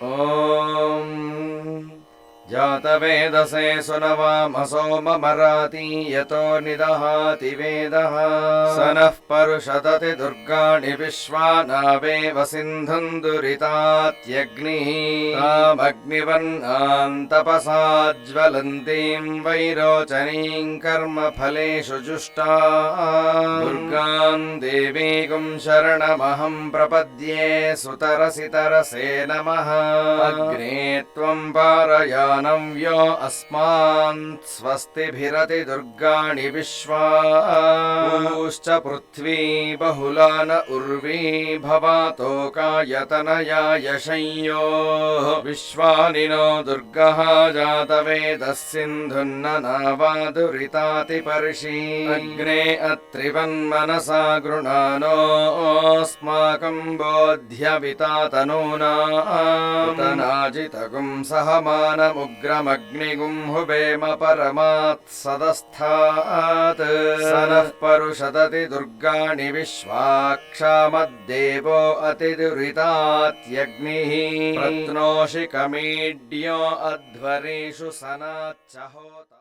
Um. जातवेदसे सुनवामसो ममराति यतो निदहाति वेदः। स नः परुषदति दुर्गाणि विश्वानावेव सिन्धुम् दुरितात्यग्निः तामग्निवन्नाम् तपसा ज्वलन्तीम् वैरोचनीम् कर्मफलेषु जुष्टा। दुर्गाम् देवीकुम् शरणमहम् प्रपद्ये सुतरसि तरसे नमः। अग्ने त्वम् अस्मान् स्वस्तिभिरति दुर्गाणि विश्वा। ूश्च पृथ्वी बहुला न उर्वी भवातोकायतनया यशंयो विश्वानि नो दुर्गः जातवेदः सिन्धुन्न नावादुरितातिपर्षि अग्ने अत्रिवन्मनसा गृणानोऽस्माकम् बोध्यविता तनूनाजितगुम् सहमानमुग्रमग्निगुम् हुबेम परमात् सदस्थात् स नः परुषदति दुर्गाणि विश्वाक्षामद्देवो अतिदुरितात्यग्निः प्रत्नोषि कमीड्यो अध्वरेषु सनाच्च होत